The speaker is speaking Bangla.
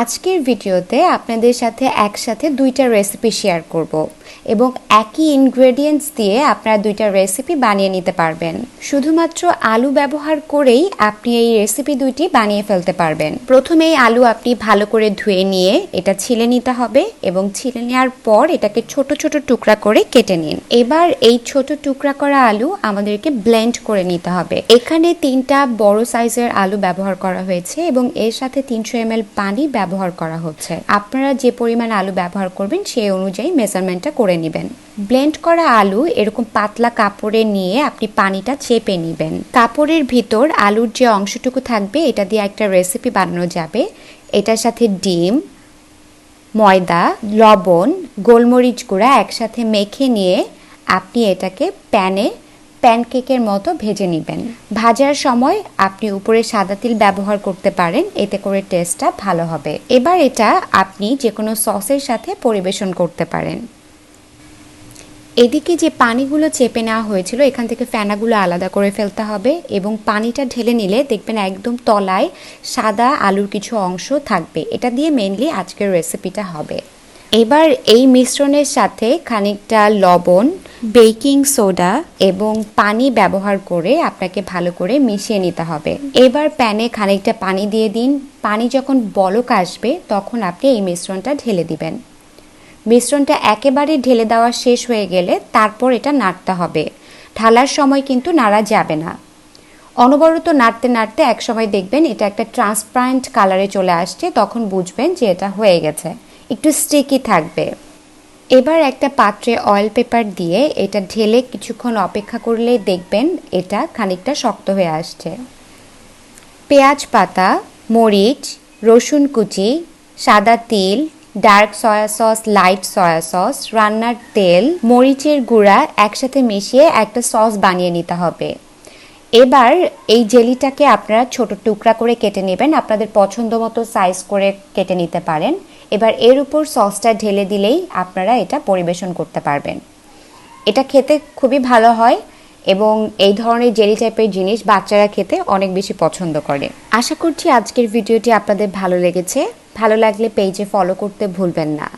আজকের ভিডিওতে আপনাদের সাথে একসাথে দুইটা রেসিপি শেয়ার করব এবং একই ইনগ্রেডিয়েন্টস দিয়ে আপনারা দুইটা রেসিপি বানিয়ে নিতে পারবেন। শুধুমাত্র আলু ব্যবহার করেই আপনি এই রেসিপি দুইটি বানিয়ে ফেলতে পারবেন। প্রথমেই আলু আপনি ভালো করে ধুয়ে নিয়ে এটা ছিলে নিতে হবে এবং ছিলে নেওয়ার পর এটাকে ছোট ছোট টুকরা করে কেটে নিন। এবার এই ছোট টুকরা করা আলু আমাদেরকে ব্লেন্ড করে নিতে হবে। এখানে তিনটা বড় সাইজের আলু ব্যবহার করা হয়েছে এবং এর সাথে তিনশো এম পানি ব্যবহার করা হচ্ছে। আপনারা যে পরিমাণ আলু ব্যবহার করবেন, সেই অনুযায়ী মেজারমেন্টটা করে নেবেন। ব্লেন্ড করা আলু এরকম পাতলা কাপড়ে নিয়ে আপনি পানিটা চেপে নেবেন। কাপড়ের ভিতর আলুর যে অংশটুকু থাকবে, এটা দিয়ে একটা রেসিপি বানানো যাবে। এটার সাথে ডিম, ময়দা, লবণ, গোলমরিচ গুঁড়া একসাথে মেখে নিয়ে আপনি এটাকে প্যানে প্যানকেকের মতো ভেজে নেবেন। ভাজার সময় আপনি উপরে সাদা তিল ব্যবহার করতে পারেন, এতে করে টেস্টটা ভালো হবে। এবার এটা আপনি যে কোনো সসের সাথে পরিবেশন করতে পারেন। এদিকে যে পানিগুলো চেপে নেওয়া হয়েছিল, এখান থেকে ফেনাগুলো আলাদা করে ফেলতে হবে এবং পানিটা ঢেলে নিলে দেখবেন একদম তলায় সাদা আলুর কিছু অংশ থাকবে। এটা দিয়ে মেনলি আজকের রেসিপিটা হবে। এবার এই মিশ্রণের সাথে খানিকটা লবণ বেকিং সোডা এবং পানি ব্যবহার করে আপনাকে ভালো করে মিশিয়ে নিতে হবে। এবার প্যানে খানিকটা পানি দিয়ে দিন। পানি যখন বলক আসবে, তখন আপনি এই মিশ্রণটা ঢেলে দিবেন। মিশ্রণটা একেবারে ঢেলে দেওয়া শেষ হয়ে গেলে তারপর এটা নাড়তে হবে। ঢালার সময় কিন্তু নাড়া যাবে না। অনবরত নাড়তে নাড়তে এক সময় দেখবেন এটা একটা ট্রান্সপারেন্ট কালারে চলে আসছে, তখন বুঝবেন যে এটা হয়ে গেছে। একটু স্টিকি থাকবে। এবার একটা পাত্রে অয়েল পেপার দিয়ে এটা ঢেলে কিছুক্ষণ অপেক্ষা করলে দেখবেন এটা খানিকটা শক্ত হয়ে আসছে। পেঁয়াজ পাতা, মরিচ, রসুন কুচি, সাদা তিল dark soya sauce light soya sauce রান্নার তেল, মরিচের গুঁড়া একসাথে মিশিয়ে একটা সস বানিয়ে নিতে হবে। এবার এই জেলিটাকে আপনারা ছোট টুকরা করে কেটে নেবেন, আপনাদের পছন্দ মতো সাইজ করে কেটে নিতে পারেন। এবার এর উপর সসটা ঢেলে দিলেই আপনারা এটা পরিবেশন করতে পারবেন। এটা খেতে খুবই ভালো হয় এবং এই ধরনের জেলি টাইপের জিনিস বাচ্চারা খেতে অনেক বেশি পছন্দ করে। আশা করছি আজকের ভিডিওটি আপনাদের ভালো লেগেছে। ভালো লাগলে পেজে ফলো করতে ভুলবেন না।